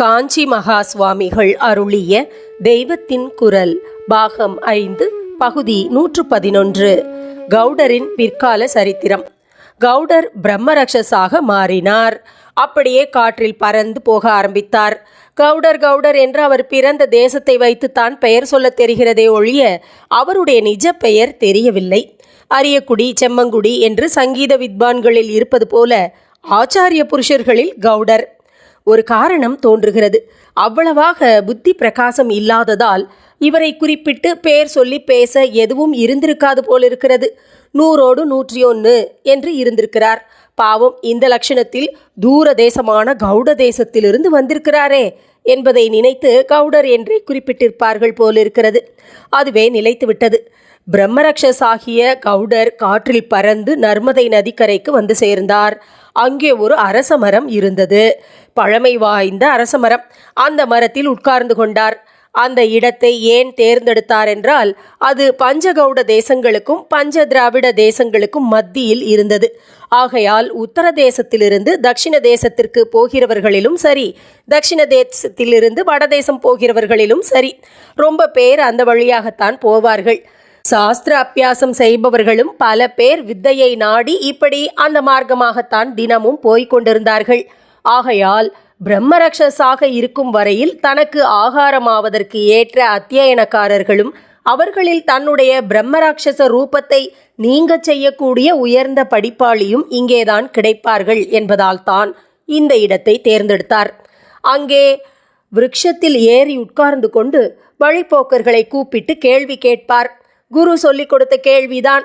காஞ்சி மகா சுவாமிகள் அருளிய தெய்வத்தின் குரல் பாகம் ஐந்து பகுதி நூற்று பதினொன்று. கவுடரின் பிற்கால சரித்திரம். கவுடர் பிரம்மரக்ஷஸாக மாறினார். அப்படியே காற்றில் பறந்து போக ஆரம்பித்தார். கவுடர் கவுடர் என்று அவர் பிறந்த தேசத்தை வைத்து தான் பெயர் சொல்லத் தெரிகிறதே ஒழிய அவருடைய நிஜ பெயர் தெரியவில்லை. அரியக்குடி செம்மங்குடி என்று சங்கீத வித்வான்களில் இருப்பது போல ஆச்சாரிய புருஷர்களில் கவுடர் ஒரு காரணம் தோன்றுகிறது. அவ்வளவாக புத்தி பிரகாசம் இல்லாததால் இவரை குறிப்பிட்டு பெயர் சொல்லி பேச எதுவும் இருந்திருக்காது போலிருக்கிறது. நூறோடு நூற்றி ஒன்று என்று இருந்திருக்கிறார். பாவம் இந்த லட்சணத்தில் தூர தேசமான கவுட தேசத்திலிருந்து வந்திருக்கிறாரே என்பதை நினைத்து கவுடர் என்றே குறிப்பிட்டிருப்பார்கள் போலிருக்கிறது. அதுவே நிலைத்து விட்டது பிரம்மரக்ஷசாகிய கவுடர் காற்றில் பறந்து நர்மதை நதிக்கரைக்கு வந்து சேர்ந்தார். அங்கே ஒரு அரச மரம் இருந்தது. பழமை வாய்ந்த அரச மரம். அந்த மரத்தில் உட்கார்ந்து கொண்டார். அந்த இடத்தை ஏன் தேர்ந்தெடுத்தார் என்றால் அது பஞ்சகவுட தேசங்களுக்கும் பஞ்ச திராவிட தேசங்களுக்கும் மத்தியில் இருந்தது. ஆகையால் உத்தர தேசத்திலிருந்து தட்சிண தேசத்திற்கு போகிறவர்களிலும் சரி தட்சிண தேசத்திலிருந்து வடதேசம் போகிறவர்களிலும் சரி ரொம்ப பேர் அந்த வழியாகத்தான் போவார்கள். சாஸ்திர அபியாசம் செய்பவர்களும் பல பேர் வித்தையை நாடி இப்படி அந்த மார்க்கமாகத்தான் தினமும் போய்க் கொண்டிருந்தார்கள். ஆகையால் பிரம்மரக்ஷஸாக இருக்கும் வரையில் தனக்கு ஆகாரமாவதற்கு ஏற்ற அத்தியனக்காரர்களும் அவர்களில் தன்னுடைய பிரம்மராட்சச ரூபத்தை நீங்க செய்யக்கூடிய உயர்ந்த படிப்பாளியும் இங்கேதான் கிடைப்பார்கள் என்பதால் தான் இந்த இடத்தை தேர்ந்தெடுத்தார். அங்கே விருட்சத்தில் ஏறி உட்கார்ந்து கொண்டு வழிப்போக்கர்களை கூப்பிட்டு கேள்வி கேட்பார். குரு சொல்லிக் கொடுத்த கேள்விதான்.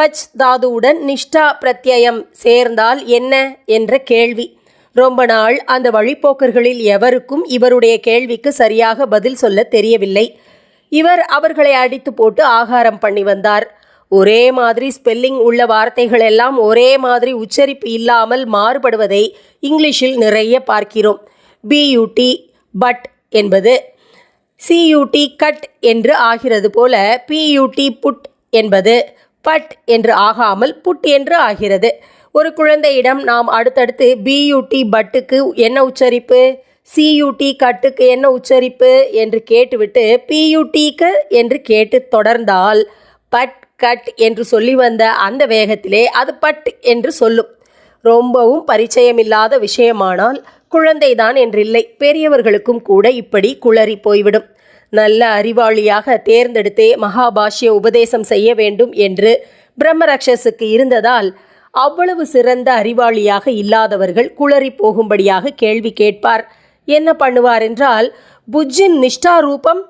பச் தாதுவுடன் நிஷ்டா பிரத்யயம் சேர்ந்தால் என்ன என்ற கேள்வி. ரொம்ப நாள் அந்த வழிப்போக்கர்களில் எவருக்கும் இவருடைய கேள்விக்கு சரியாக பதில் சொல்ல தெரியவில்லை. இவர் அவர்களை அடித்து போட்டு ஆகாரம் பண்ணி வந்தார். ஒரே மாதிரி ஸ்பெல்லிங் உள்ள வார்த்தைகள் எல்லாம் ஒரே மாதிரி உச்சரிப்பு இல்லாமல் மாறுபடுவதை இங்கிலீஷில் நிறைய பார்க்கிறோம். பியூடி பட் என்பது சியூடி கட் என்று ஆகிறது போல பியூடி புட் என்பது பட் என்று ஆகாமல் புட் என்று ஆகிறது. ஒரு குழந்தையிடம் நாம் அடுத்தடுத்து பியூடி பட்டுக்கு என்ன உச்சரிப்பு? சியூடி கட்டுக்கு என்ன உச்சரிப்பு? என்று கேட்டுவிட்டு பியூடிக்கு என்று கேட்டு தொடர்ந்தால் பட் கட் என்று சொல்லி வந்த அந்த வேகத்திலே அது பட் என்று சொல்லும். ரொம்பவும் பரிச்சயமில்லாத விஷயமானால் குழந்தைதான் என்றில்லை. பெரியவர்களுக்கும் கூட இப்படி குளறி போய்விடும். நல்ல அறிவாளியாக தேர்ந்தெடுத்தே மகாபாஷ்ய உபதேசம் செய்ய வேண்டும் என்று பிரம்மரக்ஷஸுக்கு இருந்ததால் அவ்வளவு சிறந்த அறிவாளியாக இல்லாதவர்கள் குளறி போகும்படியாக கேள்வி கேட்பார். என்ன பண்ணுவார் என்றால் புஜ்ஜின் நிஷ்டாரூபம்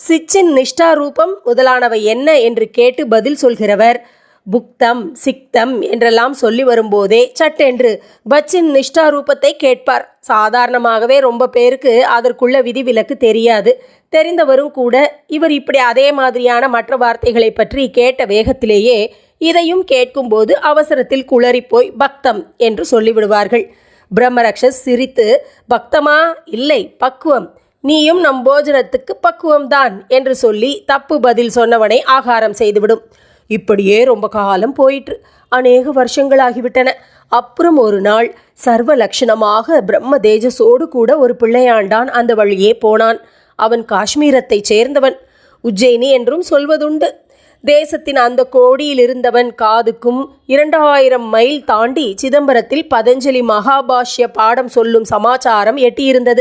சிச்சின் நிஷ்டாரூபம் முதலானவை என்ன என்று கேட்டு பதில் சொல்கிறவர் புக்தம் சிக்தம் என்றெல்லாம் சொல்லி வரும்போதே சட்டென்று பச்சின் நிஷ்டா ரூபத்தை கேட்பார். சாதாரணமாகவே ரொம்ப பேருக்கு அதற்குள்ள விதிவிலக்கு தெரியாது. தெரிந்தவரும் கூட இவர் இப்படி அதே மாதிரியான மற்ற வார்த்தைகளை பற்றி கேட்ட வேகத்திலேயே இதையும் கேட்கும்போது அவசரத்தில் குளறிப்போய் பக்தம் என்று சொல்லிவிடுவார்கள். பிரம்மரக்ஷஸ் சிரித்து பக்தமா? இல்லை பக்குவம். நீயும் நம் போஜனத்துக்கு பக்குவம்தான் என்று சொல்லி தப்பு பதில் சொன்னவனை ஆகாரம் செய்துவிடும். இப்படியே ரொம்ப காலம் போயிற்று. அநேக வருஷங்களாகிவிட்டன. அப்புறம் ஒரு நாள் சர்வ லட்சணமாக பிரம்ம தேஜஸோடு கூட ஒரு பிள்ளையாண்டான் அந்த வழியே போனான். அவன் காஷ்மீரத்தைச் சேர்ந்தவன். உஜ்ஜயினி என்றும் சொல்வதுண்டு. தேசத்தின் அந்த கோடியில் இருந்தவன் காதுக்கும் இரண்டாயிரம் மைல் தாண்டி சிதம்பரத்தில் பதஞ்சலி மகாபாஷ்ய பாடம் சொல்லும் சமாச்சாரம் எட்டியிருந்தது.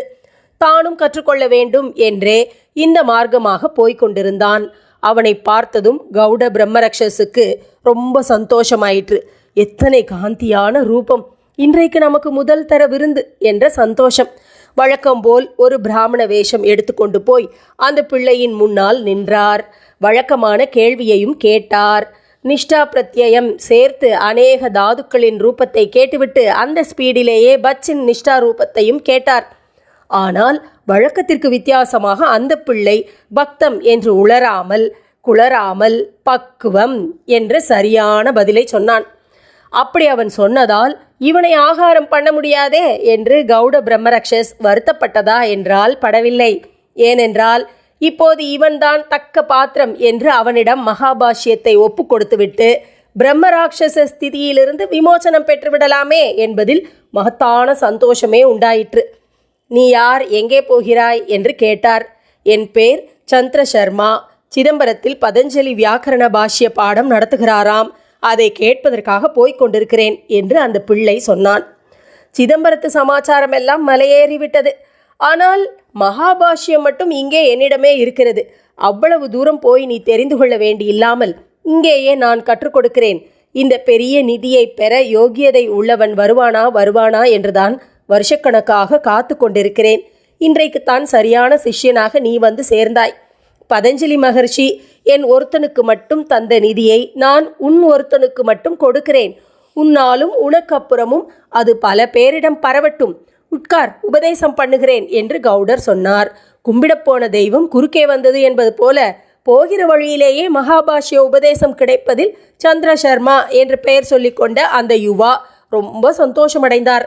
தானும் கற்றுக்கொள்ள வேண்டும் என்றே இந்த மார்க்கமாக போய்க் கொண்டிருந்தான். அவனை பார்த்ததும் கௌட பிரம்மரக்ஷஸுக்கு ரொம்ப சந்தோஷமாயிற்று. எத்தனை காந்தியான ரூபம். இன்றைக்கு நமக்கு முதல் தர விருந்து என்ற சந்தோஷம். வழக்கம் போல் ஒரு பிராமண வேஷம் எடுத்துக்கொண்டு போய் அந்த பிள்ளையின் முன்னால் நின்றார். வழக்கமான கேள்வியையும் கேட்டார். நிஷ்டா பிரத்யயம் சேர்த்து அநேக தாதுக்களின் ரூபத்தை கேட்டுவிட்டு அந்த ஸ்பீடிலேயே பச்சின் நிஷ்டா ரூபத்தையும் கேட்டார். ஆனால் வழக்கத்திற்கு வித்தியாசமாக அந்த பிள்ளை பக்தம் என்று உளராமல் குளராமல் பக்குவம் என்ற சரியான பதிலை சொன்னான். அப்படி அவன் சொன்னதால் இவனை ஆகாரம் பண்ண முடியாதே என்று கௌட பிரம்மரக்ஷஸ் வருத்தப்பட்டதா என்றால் படவில்லை. ஏனென்றால் இப்போது இவன்தான் தக்க பாத்திரம் என்று அவனிடம் மகாபாஷ்யத்தை ஒப்பு கொடுத்துவிட்டு பிரம்மராட்சச ஸ்திதியிலிருந்து விமோசனம் பெற்றுவிடலாமே என்பதில் மகத்தான சந்தோஷமே உண்டாயிற்று. நீ யார் எங்கே போகிறாய்? என்று கேட்டார். என் பேர் சந்திர சர்மா. சிதம்பரத்தில் பதஞ்சலி வியாக்கரண பாஷ்ய பாடம் நடத்துகிறாராம். அதை கேட்பதற்காக போய்க் கொண்டிருக்கிறேன் என்று அந்த பிள்ளை சொன்னான். சிதம்பரத்து சமாச்சாரம் எல்லாம் மலையேறிவிட்டது ஆனால் மகாபாஷ்யம் மட்டும் இங்கே என்னிடமே இருக்கிறது. அவ்வளவு தூரம் போய் நீ தெரிந்து கொள்ள வேண்டியில்லாமல் இங்கேயே நான் கற்றுக் கொடுக்கிறேன். இந்த பெரிய நிதியை பெற யோகியதை உள்ளவன் வருவானா வருவானா என்றுதான் வருஷக்கணக்காக காத்து கொண்டிருக்கிறேன். இன்றைக்குத்தான் சரியான சிஷ்யனாக நீ வந்து சேர்ந்தாய். பதஞ்சலி மகர்ஷி என் ஒருத்தனுக்கு மட்டும் தந்த நிதியை நான் உன் ஒருத்தனுக்கு மட்டும் கொடுக்கிறேன். உன்னாலும் உனக்கப்புறமும் அது பல பேரிடம் பரவட்டும். உட்கார் உபதேசம் பண்ணுகிறேன் என்று கவுடர் சொன்னார். கும்பிடப்போன தெய்வம் குறுக்கே வந்தது என்பது போல போகிற வழியிலேயே மகாபாஷ்ய உபதேசம் கிடைப்பதில் சந்திர சர்மா என்று பெயர் சொல்லிக்கொண்ட அந்த யுவா ரொம்ப சந்தோஷமடைந்தார்.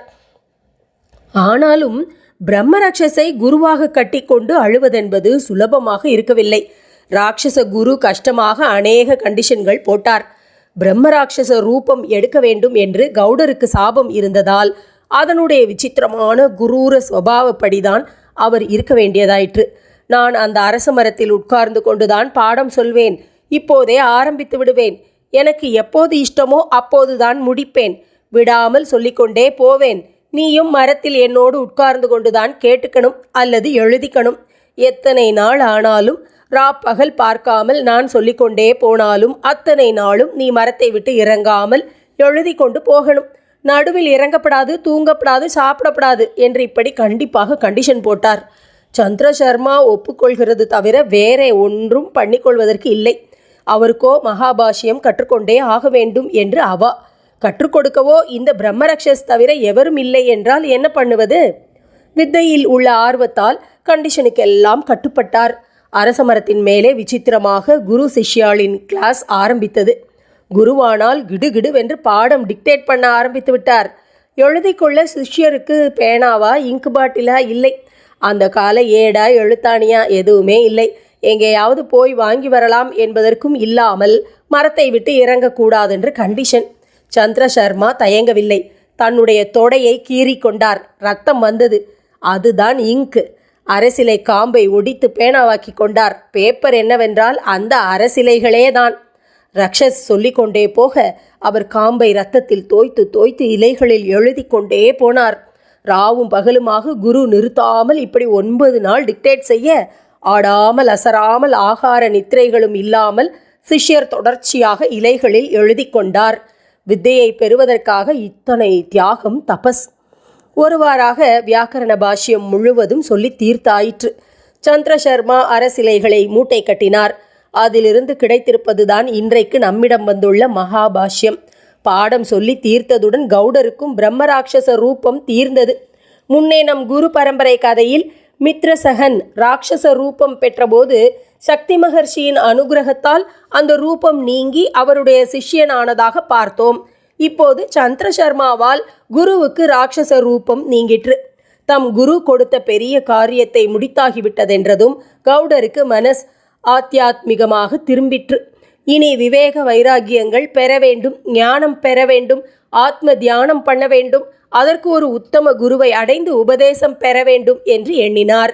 ஆனாலும் பிரம்ம ராட்சஸை குருவாக கட்டிக்கொண்டு அழுவதென்பது சுலபமாக இருக்கவில்லை. ராட்சச குரு கஷ்டமாக அநேக கண்டிஷன்கள் போட்டார். பிரம்ம ராட்சச ரூபம் எடுக்க வேண்டும் என்று கவுடருக்கு சாபம் இருந்ததால் அதனுடைய விசித்திரமான குரூர சுவாவப்படிதான் அவர் இருக்க வேண்டியதாயிற்று. நான் அந்த அரச மரத்தில் உட்கார்ந்து கொண்டுதான் பாடம் சொல்வேன். இப்போதே ஆரம்பித்து விடுவேன். எனக்கு எப்போது இஷ்டமோ அப்போதுதான் முடிப்பேன். விடாமல் சொல்லிக்கொண்டே போவேன். நீயும் மரத்தில் என்னோடு உட்கார்ந்து கொண்டுதான் கேட்டுக்கணும் அல்லது எழுதிக்கணும். எத்தனை நாள் ஆனாலும் ரா பகல் பார்க்காமல் நான் சொல்லிக்கொண்டே போனாலும் அத்தனை நாளும் நீ மரத்தை விட்டு இறங்காமல் எழுதி கொண்டு போகணும். நடுவில் இறங்கப்படாது தூங்கப்படாது சாப்பிடப்படாது என்று இப்படி கண்டிப்பாக கண்டிஷன் போட்டார். சந்திர சர்மா ஒப்புக்கொள்கிறது தவிர வேறே ஒன்றும் பண்ணிக்கொள்வதற்கு இல்லை. அவருக்கோ மகாபாஷ்யம் கற்றுக்கொண்டே ஆக வேண்டும் என்று அவா கற்றுக் கொடுக்கவோ இந்த பிரம்மரக்ஷஸ் தவிர எவரும் இல்லை என்றால் என்ன பண்ணுவது? வித்தையில் உள்ள ஆர்வத்தால் கண்டிஷனுக்கெல்லாம் கட்டுப்பட்டார். அரச மரத்தின் மேலே விசித்திரமாக குரு சிஷ்யாளின் கிளாஸ் ஆரம்பித்தது. குருவானால் கிடுகிடுவென்று பாடம் டிக்டேட் பண்ண ஆரம்பித்து விட்டார். எழுதிக்கொள்ள சிஷ்யருக்கு பேனாவா இங்கு பாட்டிலா இல்லை. அந்த கால ஏடா எழுத்தாணியா? எதுவுமே இல்லை. எங்கேயாவது போய் வாங்கி வரலாம் என்பதற்கும் இல்லாமல் மரத்தை விட்டு இறங்கக்கூடாதென்று கண்டிஷன் சந்திர சர்மா தயங்கவில்லை. தன்னுடைய தொடையை கீறிக்கொண்டார். ரத்தம் வந்தது. அதுதான் இங்கு. அரசிலை காம்பை ஒடித்து பேனாவாக்கி கொண்டார். பேப்பர் என்னவென்றால் அந்த அரசிலைகளே தான் ரக்ஷஸ் சொல்லிக்கொண்டே போக அவர் காம்பை ரத்தத்தில் தோய்த்து தோய்த்து இலைகளில் எழுதி கொண்டே போனார். ராவும் பகலுமாக குரு நிறுத்தாமல் இப்படி ஒன்பது நாள் டிக்டேட் செய்ய ஆடாமல் அசராமல் ஆகார நித்திரைகளும் இல்லாமல் சிஷ்யர் தொடர்ச்சியாக இலைகளில் எழுதி கொண்டார். வித்தையை பெறுவதற்காக இத்தனை தியாகம் தபஸ். ஒருவாறாக வியாக்கரண பாஷ்யம் முழுவதும் சொல்லி தீர்த்தாயிற்று. சந்திர சர்மா அரசிலைகளை மூட்டை கட்டினார். அதிலிருந்து கிடைத்திருப்பதுதான் இன்றைக்கு நம்மிடம் வந்துள்ள மகாபாஷ்யம். பாடம் சொல்லி தீர்த்ததுடன் கவுடருக்கும் பிரம்மராட்சச ரூபம் தீர்ந்தது. முன்னே நம் குரு பரம்பரை கதையில் மித்ரசகன் ராட்சச ரூபம் பெற்றபோது சக்தி மகர்ஷியின் அனுகிரகத்தால் அந்த ரூபம் நீங்கி அவருடைய சிஷ்யனானதாக பார்த்தோம். இப்போது சந்திர சர்மாவால் குருவுக்கு ராட்சச ரூபம் நீங்கிற்று. தம் குரு கொடுத்த பெரிய காரியத்தை முடித்தாகிவிட்டதென்றதும் கவுடருக்கு மனஸ் ஆத்தியாத்மிகமாக திரும்பிற்று. இனி விவேக வைராகியங்கள் பெற வேண்டும் ஞானம் பெற வேண்டும் ஆத்ம தியானம் பண்ண வேண்டும் அதற்கு ஒரு உத்தம குருவை அடைந்து உபதேசம் பெற வேண்டும் என்று எண்ணினார்.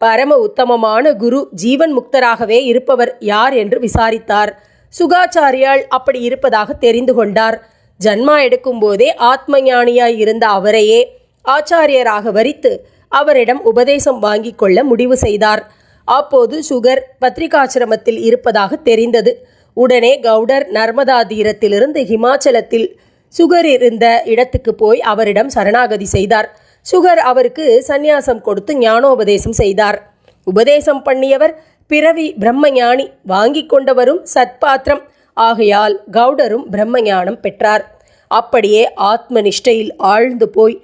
பரம உத்தமமான குரு ஜீவன் முக்தராகவே இருப்பவர் யார் என்று விசாரித்தார். சுகாச்சாரியால் அப்படி இருப்பதாக தெரிந்து கொண்டார். ஜன்மா எடுக்கும்போதே ஆத்ம ஞானியாய் இருந்த அவரையே ஆச்சாரியராக வரித்து அவரிடம் உபதேசம் வாங்கிக் கொள்ள முடிவு செய்தார். அப்போது சுகர் பத்ரிகாசிரமத்தில் இருப்பதாக தெரிந்தது. உடனே கவுடர் நர்மதா தீரத்திலிருந்து ஹிமாச்சலத்தில் சுகர் இருந்த இடத்துக்கு போய் அவரிடம் சரணாகதி செய்தார். சுகர் அவருக்கு சந்நியாசம் கொடுத்து ஞானோபதேசம் செய்தார். உபதேசம் பண்ணியவர் பிறவி பிரம்மஞானி வாங்கிக் கொண்டவரும் சத்பாத்திரம். ஆகையால் கவுடரும் பிரம்மஞானம் பெற்றார். அப்படியே ஆத்ம நிஷ்டையில் ஆழ்ந்து போய்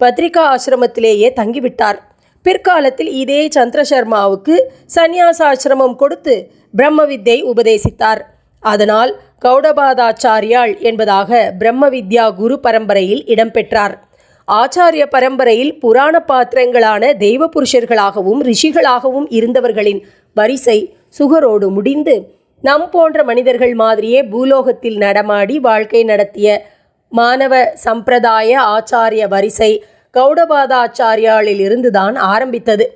பத்ரிகா ஆசிரமத்திலேயே தங்கிவிட்டார். பிற்காலத்தில் இதே சந்திரசர்மாவுக்கு சந்நியாசாசிரமம் கொடுத்து பிரம்ம வித்தை உபதேசித்தார். அதனால் கௌடபாதாச்சாரியாள் என்பதாக பிரம்ம வித்யா குரு பரம்பரையில் இடம்பெற்றார் ஆச்சாரிய பரம்பரையில் புராண பாத்திரங்களான தெய்வ புருஷர்களாகவும் ரிஷிகளாகவும் இருந்தவர்களின் வரிசை சுகரோடு முடிந்து நம் போன்ற மனிதர்கள் மாதிரியே பூலோகத்தில் நடமாடி வாழ்க்கை நடத்திய மாணவ சம்பிரதாய ஆச்சாரிய வரிசை கௌடபாதாச்சாரியாளில் இருந்துதான் ஆரம்பித்தது.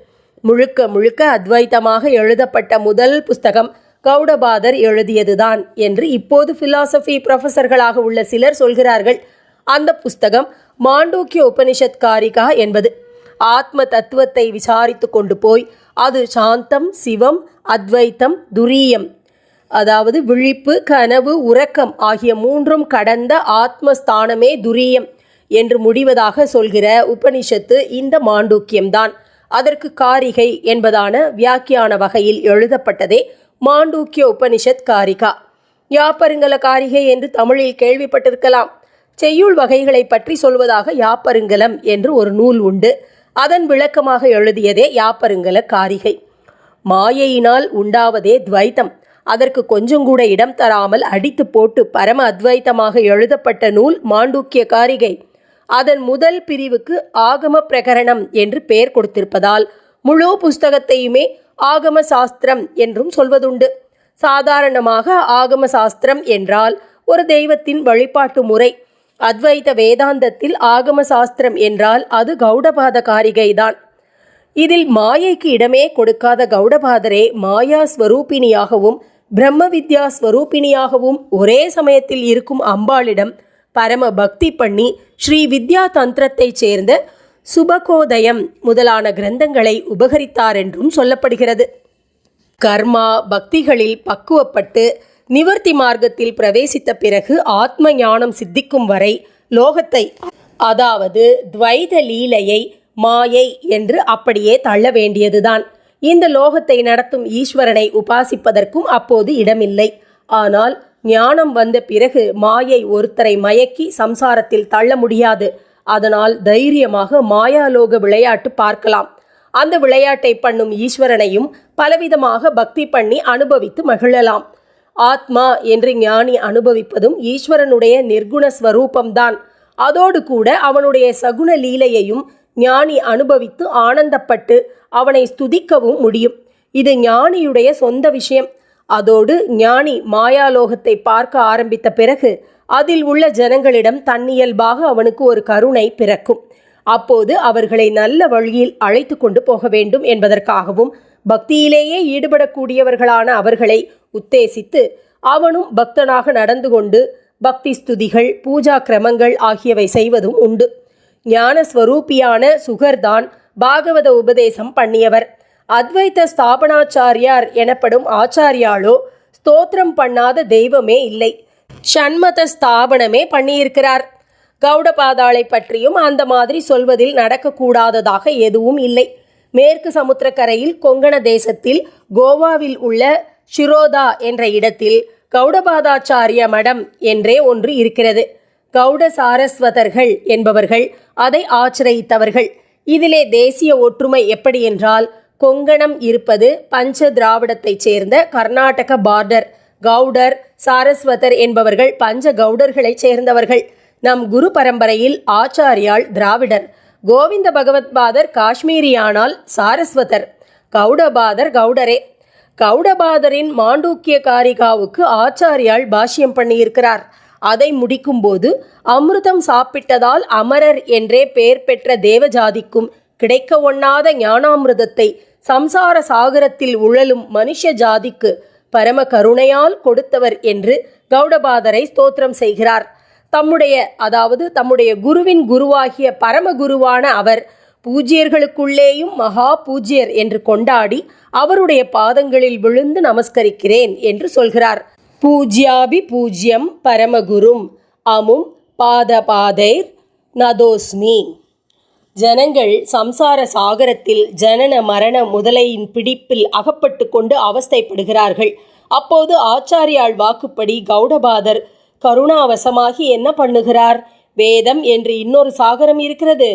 முழுக்க முழுக்க அத்வைத்தமாக எழுதப்பட்ட முதல் புஸ்தகம் கௌடபாதர் எழுதியதுதான் என்று இப்போது பிலாசபி ப்ரொஃபஸர்களாக உள்ள சிலர் சொல்கிறார்கள். அந்த புஸ்தகம் மாண்டூக்கிய உபனிஷத் காரிகா என்பது. ஆத்ம தத்துவத்தை விசாரித்து கொண்டு போய் அது சாந்தம் சிவம் அத்வைத்தம் துரியம் அதாவது விழிப்பு கனவு உறக்கம் ஆகிய மூன்றும் கடந்த ஆத்மஸ்தானமே துரியம் என்று முடிவதாக சொல்கிற உபனிஷத்து இந்த மாண்டூக்கியம்தான். அதற்கு காரிகை என்பதான வியாக்கியான வகையில் எழுதப்பட்டதே மாண்டூக்கிய உபனிஷத் காரிகா யாப்பருங்கல காரிகை என்று தமிழில் கேள்விப்பட்டிருக்கலாம். செய்யுள் வகைகளை பற்றி சொல்வதாக யாப்பருங்கலம் என்று ஒரு நூல் உண்டு. அதன் விளக்கமாக எழுதியதே யாப்பருங்கல காரிகை. மாயையினால் உண்டாவதே துவைத்தம். அதற்கு கொஞ்சம் கூட இடம் தராமல் அடித்து போட்டு பரம அத்வைத்தமாக எழுதப்பட்ட நூல் மாண்டூக்கிய காரிகை. அதன் முதல் பிரிவுக்கு ஆகம பிரகரணம் என்று பெயர் கொடுத்திருப்பதால் முழு புஸ்தகத்தையுமே ஆகம சாஸ்திரம் என்றும் சொல்வதுண்டு. சாதாரணமாக ஆகம சாஸ்திரம் என்றால் ஒரு தெய்வத்தின் வழிபாட்டு முறை அத்வைத வேதாந்தத்தில் ஆகம சாஸ்திரம் என்றால் அது கௌடபாத காரிகைதான் இதில் மாயைக்கு இடமே கொடுக்காத கௌடபாதரே மாயா ஸ்வரூபிணியாகவும் பிரம்ம வித்யா ஸ்வரூபிணியாகவும் ஒரே சமயத்தில் இருக்கும் அம்பாளிடம் பரம பக்தி பண்ணி ஸ்ரீ வித்யா தந்திரத்தைச் சேர்ந்த சுபகோதயம் முதலான கிரந்தங்களை உபகரித்தார் என்றும் சொல்லப்படுகிறது. கர்மா பக்திகளில் பக்குவப்பட்டு நிவர்த்தி மார்க்கத்தில் பிரவேசித்த பிறகு ஆத்ம ஞானம் சித்திக்கும் வரை லோகத்தை அதாவது துவைத லீலையை மாயை என்று அப்படியே தள்ள வேண்டியதுதான். இந்த லோகத்தை நடத்தும் ஈஸ்வரனை உபாசிப்பதற்கும் அப்போது இடமில்லை. ஆனால் ஞானம் வந்த பிறகு மாயை ஒருத்தரை மயக்கி சம்சாரத்தில் தள்ள முடியாது. அதனால் தைரியமாக மாயாலோக விளையாட்டு பார்க்கலாம். அந்த விளையாட்டை பண்ணும் ஈஸ்வரனையும் பலவிதமாக பக்தி பண்ணி அனுபவித்து மகிழலாம். ஆத்மா என்று ஞானி அனுபவிப்பதும் ஈஸ்வரனுடைய நிர்குண ஸ்வரூபம்தான். அதோடு கூட அவனுடைய சகுன லீலையையும் ஞானி அனுபவித்து ஆனந்தப்பட்டு அவனை ஸ்துதிக்கவும் முடியும். இது ஞானியுடைய சொந்த விஷயம். அதோடு ஞானி மாயாலோகத்தை பார்க்க ஆரம்பித்த பிறகு அதில் உள்ள ஜனங்களிடம் தன்னியல்பாக அவனுக்கு ஒரு கருணை பிறக்கும். அப்போது அவர்களை நல்ல வழியில் அழைத்து கொண்டு போக வேண்டும் என்பதற்காகவும் பக்தியிலேயே ஈடுபடக்கூடியவர்களான அவர்களை உத்தேசித்து அவனும் பக்தனாக நடந்து கொண்டு பக்தி ஸ்துதிகள் பூஜா கிரமங்கள் ஆகியவை செய்வதும் உண்டு. ஞானஸ்வரூபியான சுகர்தான் பாகவத உபதேசம் பண்ணியவர். அத்வைத்த ஸ்தாபனாச்சாரியார் எனப்படும் ஆச்சாரியாலோ ஸ்தோத்திரம் பண்ணாத தெய்வமே இல்லை. ஷண்மத ஸ்தாபனமே பண்ணியிருக்கிறார். கௌடபாதாளை பற்றியும் அந்த மாதிரி சொல்வதில் நடக்கக்கூடாததாக எதுவும் இல்லை. மேற்கு சமுத்திரக்கரையில் கொங்கண தேசத்தில் கோவாவில் உள்ள ஷிரோதா என்ற இடத்தில் கௌடபாதாச்சாரிய மடம் என்றே ஒன்று இருக்கிறது. கௌட சாரஸ்வதர்கள் என்பவர்கள் அதை ஆச்சிரயித்தவர்கள். இதிலே தேசிய ஒற்றுமை எப்படி என்றால் கொங்கணம் இருப்பது பஞ்ச திராவிடத்தைச் சேர்ந்த கர்நாடக பார்டர் கவுடர் சாரஸ்வதர் என்பவர்கள் பஞ்ச கவுடர்களைச் சேர்ந்தவர்கள். நம் குரு பரம்பரையில் ஆச்சாரியால் திராவிடர் கோவிந்த பகவத்பாதர் காஷ்மீரியானால் சாரஸ்வதர் கௌடபாதர் கவுடரே கௌடபாதரின் மாண்டூக்கிய காரிகாவுக்கு ஆச்சாரியால் பாஷ்யம் பண்ணியிருக்கிறார். அதை முடிக்கும்போது அமிர்தம் சாப்பிட்டதால் அமரர் என்றே பெயர் பெற்ற தேவஜாதிக்கும் கிடைக்க ஒண்ணாத ஞானாமிர்தத்தை சம்சார சாகரத்தில் உழலும் மனுஷ ஜாதிக்கு பரம கருணையால் கொடுத்தவர் என்று கௌடபாதரை ஸ்தோத்திரம் செய்கிறார். தம்முடைய அதாவது தம்முடைய குருவின் குருவாகிய பரம குருவான அவர் பூஜ்யர்களுக்குள்ளேயும் மகா பூஜ்யர் என்று கொண்டாடி அவருடைய பாதங்களில் விழுந்து நமஸ்கரிக்கிறேன் என்று சொல்கிறார். பூஜ்யாபி பூஜ்யம் பரமகுரும் அமும் பாத பாதைர் நதோஸ்மி. ஜனங்கள் சம்சார சாகரத்தில் ஜனன மரண முதலையின் பிடிப்பில் அகப்பட்டு கொண்டு அவஸ்தைப்படுகிறார்கள். அப்போது ஆச்சாரியாள் வாக்குப்படி கௌடபாதர் கருணாவசமாகி என்ன பண்ணுகிறார்? வேதம் என்று இன்னொரு சாகரம் இருக்கிறது.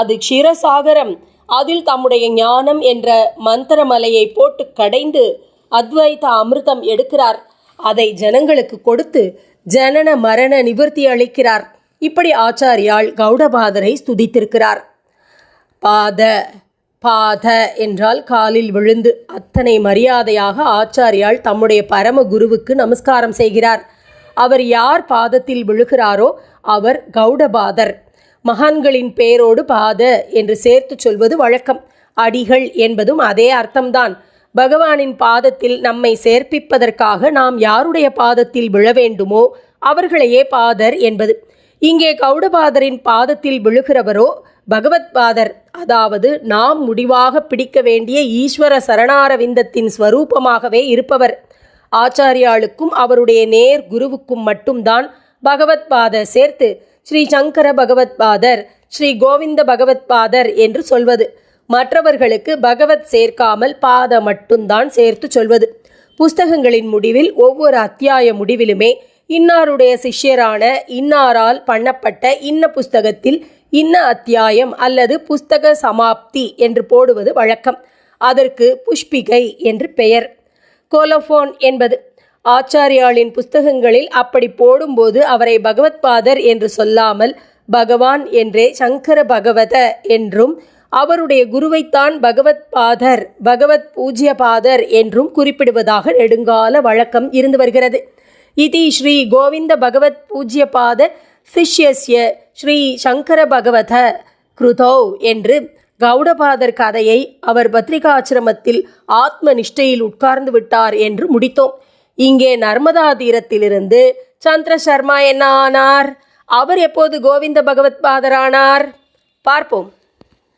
அது க்ஷீரசாகரம். அதில் தம்முடைய ஞானம் என்ற மந்திரமலையை போட்டு கடைந்து அத்வைத அமிர்தம் எடுக்கிறார். அதை ஜனங்களுக்கு கொடுத்து ஜனன மரண நிவர்த்தி அளிக்கிறார். இப்படி ஆச்சாரியால் கௌடபாதரை ஸ்துதித்திருக்கிறார். பாத பாத என்றால் காலில் விழுந்து அத்தனை மரியாதையாக ஆச்சாரியால் தம்முடைய பரம குருவுக்கு நமஸ்காரம் செய்கிறார். அவர் யார் பாதத்தில் விழுகிறாரோ அவர் கௌடபாதர். மகான்களின் பெயரோடு பாத என்று சேர்த்து சொல்வது வழக்கம். அடிகள் என்பதும் அதே அர்த்தம்தான். பகவானின் பாதத்தில் நம்மை சேர்ப்பிப்பதற்காக நாம் யாருடைய பாதத்தில் விழ வேண்டுமோ அவர்களையே பாதர் என்பது. இங்கே கௌடபாதரின் பாதத்தில் விழுகிறவரோ பகவத்பாதர் அதாவது நாம் முடிவாக பிடிக்க வேண்டிய ஈஸ்வர சரணாரவிந்தத்தின் ஸ்வரூபமாகவே இருப்பவர். ஆச்சாரியாளுக்கும் அவருடைய நேர் குருவுக்கும் மட்டும்தான் பகவத்பாதர் சேர்த்து ஸ்ரீ சங்கர பகவத் பாதர் ஸ்ரீ கோவிந்த பகவத் பாதர் என்று சொல்வது. மற்றவர்களுக்கு பகவத் சேர்க்காமல் பாத மட்டும்தான் சேர்த்து சொல்வது. புஸ்தகங்களின் முடிவில் ஒவ்வொரு அத்தியாய முடிவிலுமே இன்னாருடைய சிஷ்யரான இன்னாரால் பண்ணப்பட்ட இன்ன புஸ்தகத்தில் இன்ன அத்தியாயம் அல்லது புஸ்தக சமாப்தி என்று போடுவது வழக்கம். அதற்கு புஷ்பிகை என்று பெயர். கோலோஃபோன் என்பது ஆச்சாரியாளின் புஸ்தகங்களில் அப்படி போடும்போது அவரை பகவத்பாதர் என்று சொல்லாமல் பகவான் என்றே சங்கர பகவத என்றும் அவருடைய குருவைத்தான் பகவத் பாதர் பகவத் பூஜ்ய பாதர் என்றும் குறிப்பிடுவதாக நெடுங்கால வழக்கம் இருந்து வருகிறது. இதி ஸ்ரீ கோவிந்த பகவத் பூஜ்ய பாத சிஷ்யஸ்ய ஸ்ரீ சங்கர பகவத கிருதோ என்று கௌடபாதர் கதையை அவர் பத்ரிகாசிரமத்தில் ஆத்ம நிஷ்டையில் உட்கார்ந்து விட்டார் என்று முடித்தோம். இங்கே நர்மதா தீரத்திலிருந்து சந்திர சர்மா என்ன ஆனார் அவர் எப்போது கோவிந்த பகவத் பாதரானார்? பார்ப்போம்.